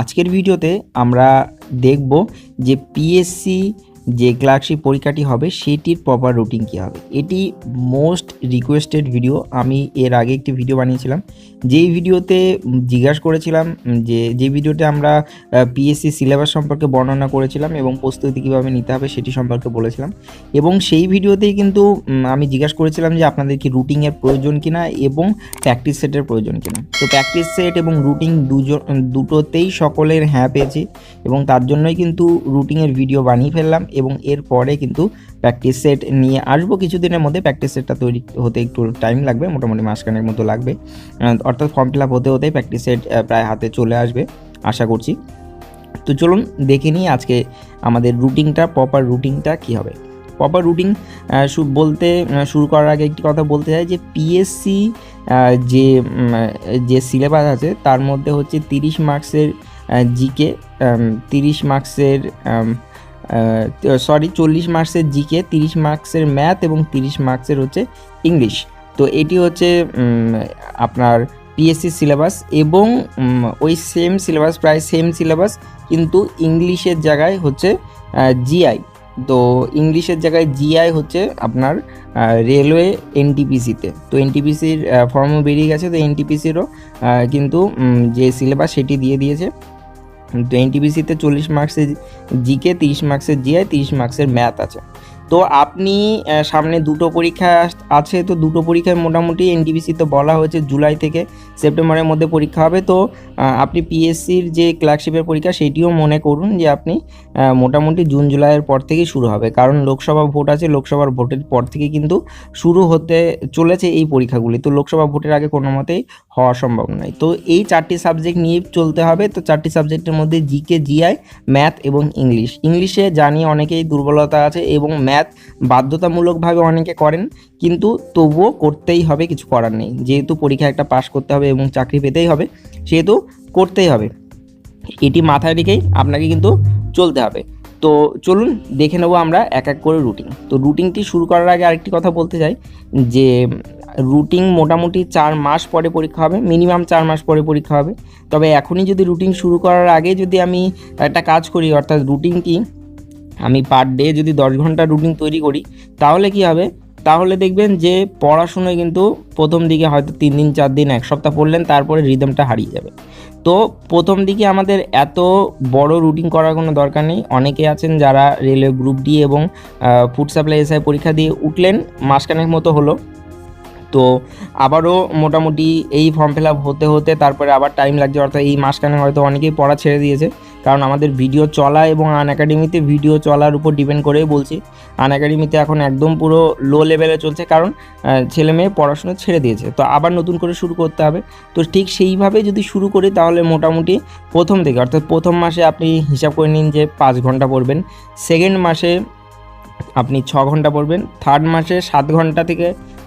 আজকের ভিডিওতে আমরা দেখব যে পিএসসি যে ক্লার্কশিপ পরীক্ষাটি হবে, সেটির প্রপার রুটিন কী হবে। এটি মোস্ট রিকোয়েস্টেড ভিডিও আমি এর আগে একটি ভিডিও বানিয়েছিলাম। যেই ভিডিওতে জিজ্ঞাসা করেছিলাম যে যে ভিডিওতে আমরা পিএসসি সিলেবাস সম্পর্কে বর্ণনা করেছিলাম এবং প্রস্তুতি কীভাবে নিতে হবে সেটি সম্পর্কে বলেছিলাম। এবং সেই ভিডিওতেই কিন্তু আমি জিজ্ঞাসা করেছিলাম যে, আপনাদের কি রুটিনের প্রয়োজন কিনা এবং প্র্যাকটিস সেটের প্রয়োজন কিনা। তো প্র্যাকটিস সেট এবং রুটিন দুজন দুটোতেই সকলের হ্যাঁ পেয়েছি এবং তার জন্যই কিন্তু রুটিনের ভিডিও বানিয়ে ফেললাম এবং এরপরে কিন্তু প্র্যাকটিস সেট নিয়ে আসব। কিছুদিনের মধ্যে প্র্যাকটিস সেটটা তৈরি হতে একটু টাইম লাগবে, মোটামুটি মাসখানেক মতো লাগবে। অর্থাৎ ফর্ম ফিল আপ হতে হতেই প্র্যাকটিস সেট প্রায় হাতে চলে আসবে, আশা করছি। তো চলুন দেখে নিই আজকে আমাদের রুটিনটা প্রপার রুটিনটা কী হবে। প্রপার রুটিন বলতে শুরু করার আগে একটি কথা বলতে চাই যে পিএসসি যে যে সিলেবাস আছে, তার মধ্যে হচ্ছে তিরিশ মার্কসের জিকে তিরিশ মার্কসের সরি চল্লিশ মার্কসের জিকে তিরিশ মার্কসের ম্যাথ এবং তিরিশ মার্কসের হচ্ছে ইংলিশ তো এটি হচ্ছে আপনার পিএসসি সিলেবাস এবং ওই সেম সিলেবাস প্রায় সেম সিলেবাস কিন্তু ইংলিশের জায়গায় হচ্ছে জিআই তো ইংলিশের জায়গায় জিআই হচ্ছে আপনার রেলওয়ে এনটিপিসিতে তো। এনটিপিসির ফর্মও বেরিয়ে গেছে, তো এনটিপিসিরও কিন্তু যে সিলেবাস সেটি দিয়ে দিয়েছে। তো এনটিপিসিতে চল্লিশ মার্কসের জিকে তিরিশ মার্কসের জিআই তিরিশ মার্কসের ম্যাথ আছে। তো আপনি সামনে দুটো পরীক্ষা আছে, তো দুটো পরীক্ষায় মোটামুটি এনটিপিসিতে বলা হয়েছে জুলাই থেকে সেপ্টেম্বরের মধ্যে পরীক্ষা হবে। তো আপনি পিএসসির যে ক্লার্কশিপের পরীক্ষা সেটিও মনে করুন যে আপনি মোটামুটি জুন জুলাইয়ের পর থেকেই শুরু হবে। কারণ লোকসভা ভোট আছে, লোকসভার ভোটের পর থেকে কিন্তু শুরু হতে চলেছে এই পরীক্ষাগুলি। তো লোকসভা ভোটের আগে কোনো মতেই হওয়া সম্ভব নয়। তো এই চারটি সাবজেক্ট নিয়ে চলতে হবে। তো চারটি সাবজেক্টের মধ্যে জিকে জিআই ম্যাথ এবং ইংলিশ ইংলিশে জানি অনেকেই দুর্বলতা আছে এবং ম্যাথ বাধ্যতামূলকভাবে অনেকে করেন, কিন্তু তবুও করতেই হবে, কিছু করার নেই। যেহেতু পরীক্ষা একটা পাশ করতে হবে এবং চাকরি পেতেই হবে, সেহেতু করতেই হবে। এটি মাথায় রেখেই আপনাকে কিন্তু চলতে হবে। তো চলুন, দেখে নেব আমরা এক এক করে রুটিন। তো রুটিনটি শুরু করার আগে আরেকটি কথা বলতে চাই, যে রুটিন মোটামুটি চার মাস পরে পরীক্ষা হবে, মিনিমাম চার মাস পরে পরীক্ষা হবে। তবে এখনই যদি রুটিন শুরু করার আগে যদি আমি একটা কাজ করি, অর্থাৎ রুটিনটি আমি পার ডে যদি দশ ঘণ্টা রুটিন তৈরি করি, তাহলে কি হবে? তাহলে দেখবেন যে পড়াশুনোয় কিন্তু প্রথম দিকে হয়তো তিন দিন, চার দিন, এক সপ্তাহ পড়লেন, তারপরে রিদমটা হারিয়ে যাবে। তো প্রথম দিকে আমাদের এত বড় রুটিন করার কোনো দরকার নেই। অনেকে আছেন যারা রেলওয়ে গ্রুপ ডি এবং ফুড সাপ্লাই এসআই পরীক্ষা দিয়ে উঠলেন, মাসখানেক মতো হলো। তো আবারও মোটামুটি এই ফর্ম ফিল আপ হতে হতে, তারপরে আবার টাইম লাগছে, অর্থাৎ এই মাসখানে হয়তো অনেকেই পড়া ছেড়ে দিয়েছে। কারণ আমাদের ভিডিও চলা এবং আন একাডেমিতে ভিডিও চলার উপর ডিপেন্ড করেই বলছি। আন একাডেমিতে এখন একদম পুরো লো লেভেলে চলছে কারণ ছেলে মেয়ে পড়াশুনো ছেড়ে দিয়েছে। তো আবার নতুন করে শুরু করতে হবে। তো ঠিক সেইভাবে যদি শুরু করি তাহলে মোটামুটি প্রথম থেকে অর্থাৎ প্রথম মাসে আপনি হিসাব করে নিন যে পাঁচ ঘণ্টা পড়বেন। সেকেন্ড মাসে আপনি ছ ঘণ্টা পড়বেন। থার্ড মাসে সাত ঘণ্টা থেকে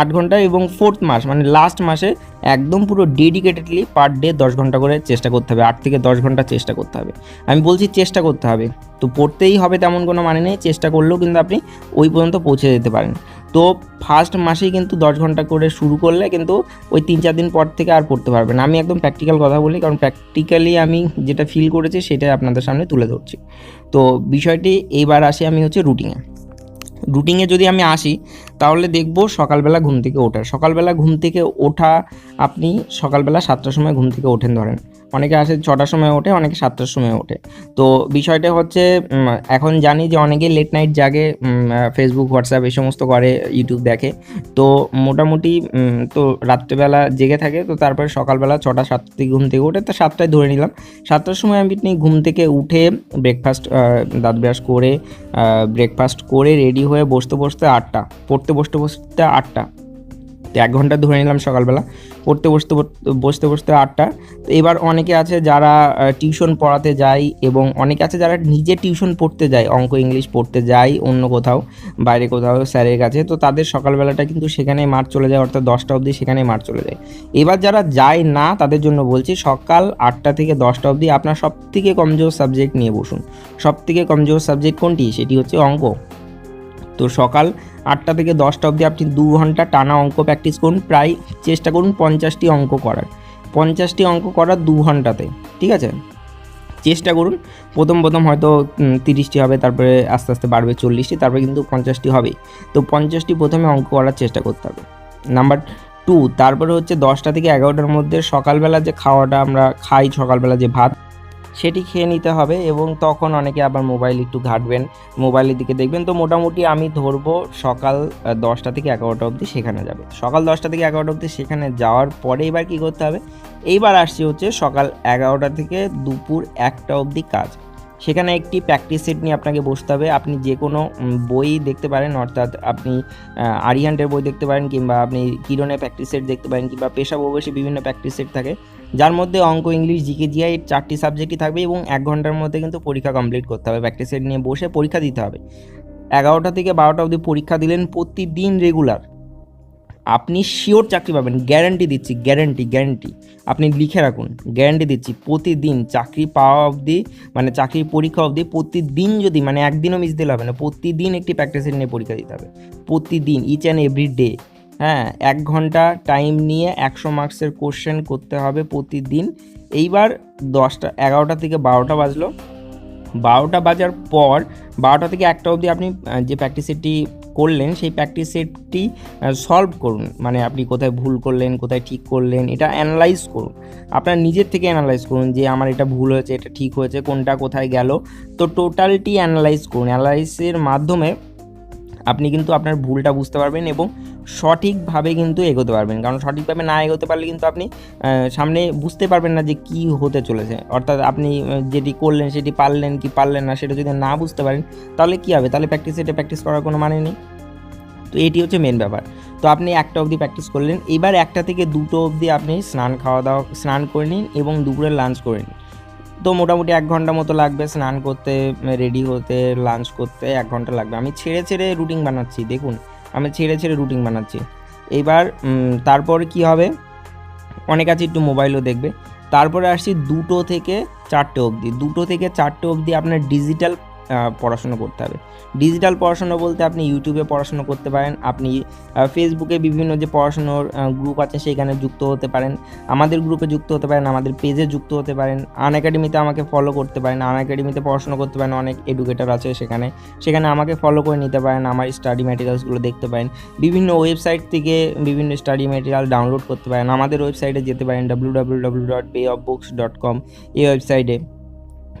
আট ঘণ্টা এবং ফোর্থ মাস মানে লাস্ট মাসে একদম পুরো ডেডিকেটেডলি পার ডে দশ ঘণ্টা করে চেষ্টা করতে হবে। আট থেকে দশ ঘণ্টা চেষ্টা করতে হবে। আমি বলছি চেষ্টা করতে হবে। তো পড়তেই হবে তেমন কোনো মানে নেই, চেষ্টা করলেও কিন্তু আপনি ওই পর্যন্ত পৌঁছে যেতে পারেন। তো ফার্স্ট মাসেই কিন্তু দশ ঘণ্টা করে শুরু করলে কিন্তু ওই তিন চার দিন পর থেকে আর পড়তে পারবেন। আমি একদম প্র্যাকটিক্যাল কথা বলি, কারণ প্র্যাকটিক্যালি আমি যেটা ফিল করেছি সেটাই আপনাদের সামনে তুলে ধরছি। তো বিষয়টি এইবার আসি আমি হচ্ছে রুটিনে রুটিনে যদি আমি আসি, তাহলে দেখব সকালবেলা ঘুম থেকে ওঠা সকালবেলা ঘুম থেকে ওঠা আপনি সকালবেলা সাতটার সময় ঘুম থেকে ওঠেন ধরেন। অনেকে আসে ছটার সময় ওঠে, অনেকে সাতটার সময় ওঠে। তো বিষয়টা হচ্ছে এখন জানি যে অনেকে লেট নাইট জাগে ফেসবুক হোয়াটসঅ্যাপ এই সমস্ত করে ইউটিউব দেখে। তো মোটামুটি তো রাত্রেবেলা জেগে থাকে, তো তারপরে সকালবেলা ছটা সাতটা থেকে ঘুম থেকে ওঠে। তো সাতটায় ধরে নিলাম। সাতটার সময় আমি ঘুম থেকে উঠে ব্রেকফাস্ট দাঁত ব্রাশ করে ব্রেকফাস্ট করে রেডি হয়ে বসতে বসতে আটটা, পড়তে, বসতে বসতে আটটা। তো এক ঘণ্টা ধরে নিলাম সকালবেলা। পড়তে, বসতে বসতে- বসতে আটটা। তো এবার অনেকে আছে যারা টিউশন পড়াতে যায় এবং অনেকে আছে যারা নিজে টিউশন পড়তে যায়, অঙ্ক, ইংলিশ পড়তে যায় অন্য কোথাও, বাইরে কোথাও স্যারের কাছে। তো তাদের সকালবেলাটা কিন্তু সেখানে মাঠ চলে যায়, অর্থাৎ দশটা অবধি সেখানে মাঠ চলে যায়। এবার যারা যায় না, তাদের জন্য বলছি সকাল আটটা থেকে দশটা অবধি আপনার সব থেকে কমজোর সাবজেক্ট নিয়ে বসুন। সব থেকে কমজোর সাবজেক্ট কোনটি? সেটি হচ্ছে অঙ্ক। তো সকাল আটটা থেকে দশটা অবধি আপনি দু ঘণ্টা টানা অঙ্ক প্র্যাকটিস করুন, প্রায় চেষ্টা করুন পঞ্চাশটি অঙ্ক করার। পঞ্চাশটি অঙ্ক করার দু ঘন্টাতে, ঠিক আছে? চেষ্টা করুন, প্রথম প্রথম হয়তো তিরিশটি হবে, তারপরে আস্তে আস্তে বাড়বে চল্লিশটি, তারপরে কিন্তু পঞ্চাশটি হবে। তো পঞ্চাশটি প্রথমে অঙ্ক করার চেষ্টা করতে হবে। নাম্বার টু তারপরে হচ্ছে দশটা থেকে এগারোটার মধ্যে সকালবেলা যে খাওয়াটা আমরা খাই, সকালবেলা যে ভাত সেটি খেয়ে নিতে হবে এবং তখন অনেকে আবার মোবাইল একটু ঘাটবেন। মোবাইলের দিকে দেখবেন তো মোটামুটি আমি ধরবো সকাল দশটা থেকে এগারোটা অবধি সেখানে যাবে। সকাল দশটা থেকে এগারোটা অবধি সেখানে যাওয়ার পরে এবার কি করতে হবে? এইবার আসছি হচ্ছে সকাল এগারোটা থেকে দুপুর একটা অবধি কাজ। সেখানে একটি প্র্যাকটিস সেট নিয়ে আপনাকে বসতে হবে। আপনি যে কোনো বই দেখতে পারেন, অর্থাৎ আপনি আরিহান্টের বই দেখতে পারেন কিংবা আপনি কিরণের প্র্যাকটিস সেট দেখতে পারেন কিংবা পেশা প্রবেশী বিভিন্ন প্র্যাকটিস সেট থাকে। যার মধ্যে অঙ্ক, ইংলিশ, জিকে, জিআই চারটি সাবজেক্টই থাকবে এবং এক ঘণ্টার মধ্যে কিন্তু পরীক্ষা কমপ্লিট করতে হবে। প্র্যাকটিস সেট নিয়ে বসে পরীক্ষা দিতে হবে। এগারোটা থেকে বারোটা অবধি পরীক্ষা দিলেন প্রতিদিন রেগুলার আপনি শিওর চাকরি পাবেন। গ্যারান্টি দিচ্ছি গ্যারান্টি গ্যারান্টি আপনি লিখে রাখুন গ্যারান্টি দিচ্ছি প্রতিদিন চাকরি পাওয়া অবধি মানে চাকরির পরীক্ষা অবধি প্রতিদিন যদি মানে একদিনও মিস দিলে হবে না, প্রতিদিন একটি প্র্যাকটিস সেট নিয়ে পরীক্ষা দিতে হবে। প্রতিদিন ইচ অ্যান্ড এভরি ডে হ্যাঁ এক ঘণ্টা টাইম নিয়ে একশো মার্কসের কোশ্চেন করতে হবে প্রতিদিন। এইবার দশটা, এগারোটা থেকে বারোটা বাজলো। বারোটা বাজার পর, বারোটা থেকে একটা অবধি আপনি যে প্র্যাকটিস সেটটি করলেন, সেই প্র্যাকটিস সেটটি সলভ করুন। মানে আপনি কোথায় ভুল করলেন, কোথায় ঠিক করলেন, এটা অ্যানালাইজ করুন। আপনার নিজের থেকে অ্যানালাইজ করুন যে আমার এটা ভুল হয়েছে, এটা ঠিক হয়েছে, কোনটা কোথায় গেল। তো টোটালটি অ্যানালাইজ করুন। অ্যানালাইসের মাধ্যমে আপনি কিন্তু আপনার ভুলটা বুঝতে পারবেন এবং সঠিকভাবে কিন্তু এগোতে পারবেন। কারণ সঠিকভাবে না এগোতে পারলে কিন্তু আপনি সামনে বুঝতে পারবেন না যে কি হতে চলেছে। অর্থাৎ আপনি যেটি করলেন, সেটি পারলেন কি পারলেন না, সেটা যদি না বুঝতে পারেন, তাহলে কি হবে? তাহলে প্র্যাকটিস এটা প্র্যাকটিস করার কোনো মানে নেই। তো এটি হচ্ছে মেন ব্যাপার। তো আপনি একটা অবধি প্র্যাকটিস করলেন, এবার একটা থেকে দুটো অবধি আপনি স্নান খাওয়া দাওয়া, স্নান করে নিন এবং দুপুরে লাঞ্চ করে নিন। তো মোটামুটি এক ঘণ্টা মতো লাগবে স্নান করতে রেডি হতে লাঞ্চ করতে, এক ঘণ্টা লাগবে। আমি ছেড়ে ছেড়ে রুটিন বানাচ্ছি, দেখুন, আমি ছেড়ে ছেড়ে রুটিন বানাচ্ছি। এবার তারপর কি হবে? অনেক আছে একটু মোবাইলও দেখবে। তারপরে আসছি দুটো থেকে চারটে অবধি। দুটো থেকে চারটে অবধি আপনার ডিজিটাল পড়াশোনা করতে হবে। ডিজিটাল পড়াশুনো বলতে আপনি ইউটিউবে পড়াশোনা করতে পারেন, আপনি ফেসবুকে বিভিন্ন যে পড়াশুনোর গ্রুপ আছে সেখানে যুক্ত হতে পারেন। আমাদের গ্রুপে যুক্ত হতে পারেন, আমাদের পেজে যুক্ত হতে পারেন। আন একাডেমিতে আমাকে ফলো করতে পারেন আন একাডেমিতে পড়াশোনা করতে পারেন, অনেক এডুকেটার আছে সেখানে। সেখানে আমাকে ফলো করে নিতে পারেন, আমার স্টাডি ম্যাটেরিয়ালসগুলো দেখতে পারেন। বিভিন্ন ওয়েবসাইট থেকে বিভিন্ন স্টাডি ম্যাটেরিয়াল ডাউনলোড করতে পারেন। আমাদের ওয়েবসাইটে যেতে পারেন W W W dot pay of books dot com এই ওয়েবসাইটে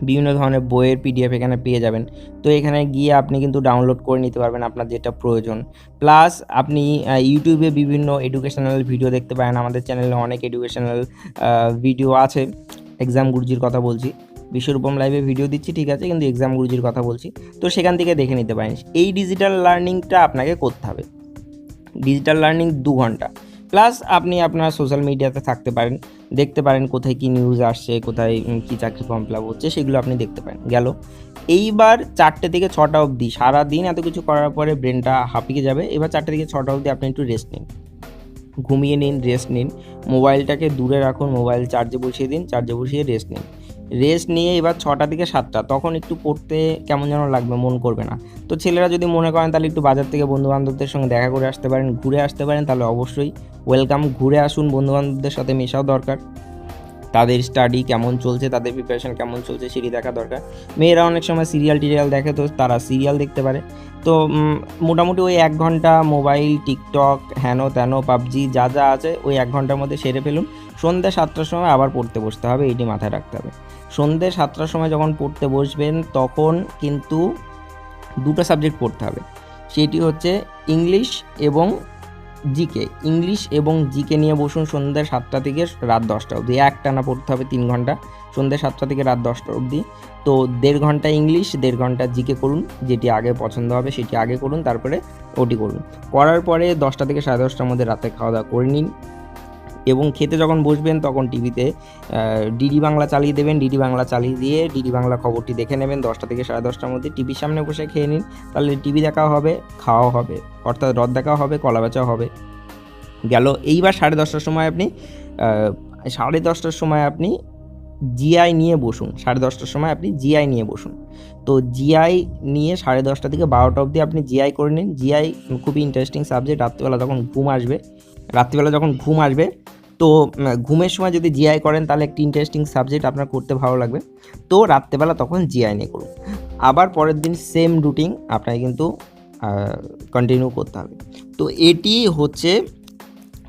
বিভিন্ন ধরনের বইয়ের পিডিএফ এখানে পেয়ে যাবেন। তো এখানে গিয়ে আপনি কিন্তু ডাউনলোড করে নিতে পারবেন আপনার যেটা প্রয়োজন। প্লাস আপনি ইউটিউবে বিভিন্ন এডুকেশনাল ভিডিও দেখতে পারেন। আমাদের চ্যানেলে অনেক এডুকেশনাল ভিডিও আছে। এক্সাম গুরুজির কথা বলছি। বিশ্বরূপম লাইভে ভিডিও দিচ্ছি, ঠিক আছে? কিন্তু এক্সাম গুরুজির কথা বলছি। তো সেখান থেকে দেখে নিতে পারেন। এই ডিজিটাল লার্নিংটা আপনাকে করতে হবে। ডিজিটাল লার্নিং দু ঘণ্টা। প্লাস আপনি আপনার সোশ্যাল মিডিয়াতে থাকতে পারেন, দেখতে পারেন কোথায় কি নিউজ আসছে, কোথায় কি চাকরি ফর্ম ফিল হচ্ছে, সেগুলো আপনি দেখতে পারেন। গেল। এইবার চারটে থেকে ছটা অবধি, সারাদিন এত কিছু করার পরে ব্রেনটা হাঁপিয়ে যাবে। এবার চারটে থেকে ছটা অবধি আপনি একটু রেস্ট নিন। ঘুমিয়ে নিন রেস্ট নিন। মোবাইলটাকে দূরে রাখুন মোবাইল চার্জে বসিয়ে দিন চার্জে বসিয়ে রেস্ট নিন। রেস্ট নিয়ে এবার ছটা থেকে সাতটা, তখন একটু পড়তে কেমন যেন লাগবে, মন করবে না। তো ছেলেরা যদি মনে করেন তাহলে একটু বাজার থেকে বন্ধু বান্ধবদের সঙ্গে দেখা করে আসতে পারেন, ঘুরে আসতে পারেন, তাহলে অবশ্যই ওয়েলকাম ঘুরে আসুন বন্ধু বান্ধবদের সাথে মেশাও দরকার। তাদের স্টাডি কেমন চলছে, তাদের প্রিপারেশান কেমন চলছে সেটি দেখা দরকার। মেয়েরা অনেক সময় সিরিয়াল টিরিয়াল দেখে, তো তারা সিরিয়াল দেখতে পারে। তো মোটামুটি ওই এক ঘণ্টা মোবাইল টিকটক হ্যানো ত্যানো, পাবজি যা যা আছে, ওই এক ঘণ্টার মধ্যে সেরে ফেলুন। সন্ধ্যে সাতটার সময় আবার পড়তে বসতে হবে, এটি মাথায় রাখতে হবে। সন্ধ্যে সাতটার সময় যখন পড়তে বসবেন, তখন কিন্তু দুটো সাবজেক্ট পড়তে হবে। সেটি হচ্ছে ইংলিশ এবং জিকে। ইংলিশ এবং জিকে নিয়ে বসুন সন্ধ্যে সাতটা থেকে রাত দশটা অবধি। একটানা পড়তে হবে তিন ঘণ্টা, সন্ধ্যে সাতটা থেকে রাত দশটা অবধি। তো দেড় ঘণ্টা ইংলিশ, দেড় ঘণ্টা জিকে করুন, যেটি আগে পছন্দ হবে সেটি আগে করুন, তারপরে ওটি করুন। করার পরে দশটা থেকে সাড়ে দশটার মধ্যে রাতে খাওয়া দাওয়া করে নিন। এবং খেতে যখন বসবেন তখন টিভিতে ডিডি বাংলা চালিয়ে দেবেন, ডিডি বাংলা চালিয়ে দিয়ে ডিডি বাংলা খবরটি দেখে নেবেন দশটা থেকে সাড়ে দশটার মধ্যে। টিভির সামনে বসে খেয়ে নিন, তাহলে টিভি দেখাও হবে, খাওয়াও হবে, অর্থাৎ রদ দেখাও হবে, কলা বেচাও হবে। গেল এইবার সাড়ে দশটার সময় আপনি সাড়ে দশটার সময় আপনি জিআই নিয়ে বসুন, সাড়ে দশটার সময় আপনি জিআই নিয়ে বসুন। তো জিআই নিয়ে সাড়ে দশটা থেকে বারোটা অবধি আপনি জিআই করে নিন। জিআই খুবই ইন্টারেস্টিং সাবজেক্ট রাত্রিবেলা যখন ঘুম আসবে, রাত্রিবেলা যখন ঘুম আসবে তো ঘুমের সময় যদি জিআই করেন, তাহলে একটি ইন্টারেস্টিং সাবজেক্ট আপনার করতে ভালো লাগবে। তো, রাত্রেবেলা তখন জিআই নিয়ে করুন। আবার পরের দিন সেম রুটিন আপনাকে কিন্তু কন্টিনিউ করতে হবে। তো, এটি হচ্ছে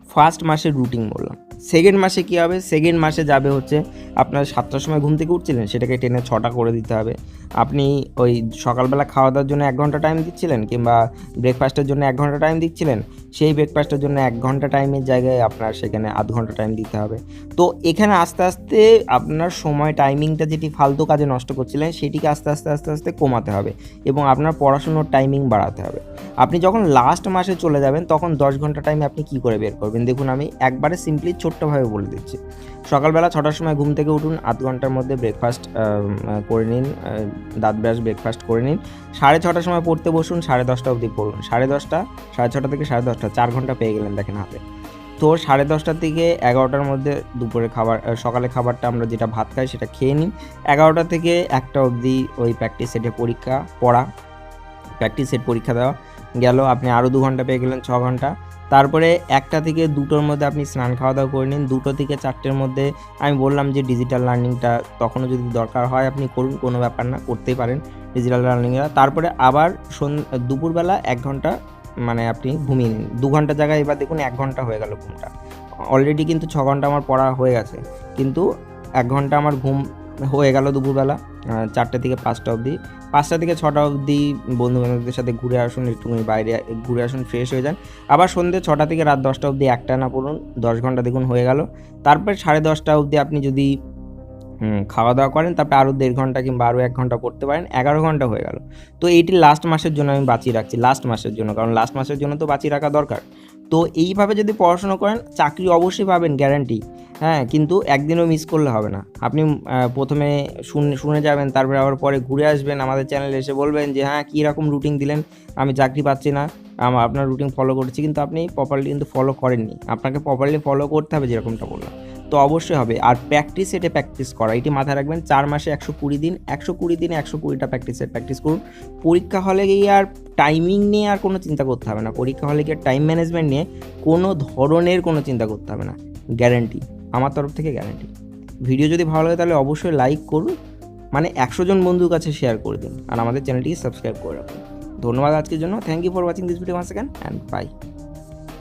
ফার্স্ট মাসের রুটিন বললাম। সেকেন্ড মাসে কী হবে? সেকেন্ড মাসে যাবে হচ্ছে আপনার সাতটার সময় ঘুম থেকে উঠছিলেন, সেটাকে টেনে ছটা করে দিতে হবে। আপনি ওই সকালবেলা খাওয়া দাওয়ার জন্য এক ঘণ্টা টাইম দিচ্ছিলেন কিংবা ব্রেকফাস্টের জন্য এক ঘণ্টা টাইম দিচ্ছিলেন, সেই ব্রেকফাস্টের জন্য এক ঘণ্টা টাইমের জায়গায় আপনার সেখানে আধ ঘণ্টা টাইম দিতে হবে। তো এখানে আস্তে আস্তে আপনার সময় টাইমিংটা যেটি ফালতু কাজে নষ্ট করছিলেন, সেটিকে আস্তে আস্তে আস্তে আস্তে কমাতে হবে এবং আপনার পড়াশুনোর টাইমিং বাড়াতে হবে। আপনি যখন লাস্ট মাসে চলে যাবেন, তখন দশ ঘণ্টা টাইমে আপনি কী করে বের করবেন? দেখুন আমি একবারে সিম্পলি ছোট্টভাবে বলে দিচ্ছি। সকালবেলা ছটার সময় ঘুম থেকে উঠুন, আধ ঘণ্টার মধ্যে ব্রেকফাস্ট করে নিন দাঁত ব্রাশ ব্রেকফাস্ট করে নিন। সাড়ে ছটার সময় পড়তে বসুন, সাড়ে দশটা অবধি পড়ুন। সাড়ে দশটা, সাড়ে ছটা থেকে সাড়ে দশটা, চার ঘণ্টা পেয়ে গেলেন দেখেন হাতে। তো সাড়ে দশটা থেকে এগারোটার মধ্যে দুপুরে খাবার সকালে খাবারটা আমরা যেটা ভাত খাই সেটা খেয়ে নিই এগারোটা থেকে একটা অবধি ওই প্র্যাকটিস সেটে পরীক্ষা, পড়া প্র্যাকটিস সেট পরীক্ষা দেওয়া। গেল, আপনি আরও দু ঘণ্টা পেয়ে গেলেন, ছ ঘণ্টা। তারপরে একটা থেকে দুটোর মধ্যে আপনি স্নান খাওয়া দাওয়া করে নিন। দুটো থেকে চারটের মধ্যে আমি বললাম যে ডিজিটাল লার্নিংটা তখনও যদি দরকার হয়, আপনি করুন, কোনো ব্যাপার না, করতেই পারেন ডিজিটাল লার্নিংটা তারপরে আবার দুপুরবেলা এক ঘণ্টা মানে আপনি ঘুমিয়ে নিন। দু ঘণ্টা জায়গায় এবার দেখুন এক ঘণ্টা হয়ে গেল ঘুমটা। অলরেডি কিন্তু ছ ঘণ্টা আমার পড়া হয়ে গেছে। কিন্তু এক ঘণ্টা আমার ঘুম হয়ে গেল দুপুরবেলা চারটে থেকে পাঁচটা অবধি। পাঁচটা থেকে ছটা অবধি বন্ধু বান্ধবদের সাথে ঘুরে আসুন একটুখানি বাইরে, ঘুরে আসুন ফ্রেশ হয়ে যান। আবার সন্ধ্যে ছটা থেকে রাত দশটা অবধি একটা না পড়ুন, দশ ঘণ্টা দেখুন হয়ে গেল। তারপর সাড়ে দশটা অবধি আপনি যদি খাওয়া দাওয়া করেন, তারপরে আরও দেড় ঘণ্টা কিংবা আরও এক ঘণ্টা পড়তে পারেন, এগারো ঘণ্টা হয়ে গেল। তো এইটি লাস্ট মাসের জন্য আমি বাঁচিয়ে রাখছি লাস্ট মাসের জন্য, কারণ লাস্ট মাসের জন্য তো বাঁচিয়ে রাখা দরকার। তো এইভাবে যদি পড়াশোনা করেন, চাকরি অবশ্যই পাবেন গ্যারান্টি হ্যাঁ কিন্তু একদিনও মিস করলে হবে না। আপনি প্রথমে শুনে শুনে যাবেন, তারপরে আবার পরে ঘুরে আসবেন, আমাদের চ্যানেলে এসে বলবেন যে হ্যাঁ কীরকম রুটিন দিলেন? আমি চাকরি পাচ্ছি না আমার আপনার রুটিন ফলো করেছি। কিন্তু আপনি প্রপারলি কিন্তু ফলো করেননি। আপনাকে প্রপারলি ফলো করতে হবে, যেরকমটা বললাম। তো অবশ্যই হবে। আর প্র্যাকটিস এটা প্র্যাকটিস করা। এটি মাথায় রাখবেন, চার মাসে একশো কুড়ি দিন, একশো কুড়ি দিনে একশো কুড়িটা প্র্যাকটিসের প্র্যাকটিস করুন। পরীক্ষা হলে গিয়ে আর টাইমিং নিয়ে আর কোনো চিন্তা করতে হবে না। পরীক্ষা হলে গিয়ে টাইম ম্যানেজমেন্ট নিয়ে কোনো ধরনের কোনো চিন্তা করতে হবে না। গ্যারেন্টি আমার তরফ থেকে গ্যারেন্টি ভিডিও যদি ভালো লাগে তাহলে অবশ্যই লাইক করুন মানে একশো জন বন্ধুর কাছে শেয়ার করে দিন, আর আমাদের চ্যানেলটিকে সাবস্ক্রাইব করে রাখুন। ধন্যবাদ আজকের জন্য। Thank you for watching this video মাসে সেকেন্ড অ্যান্ড বাই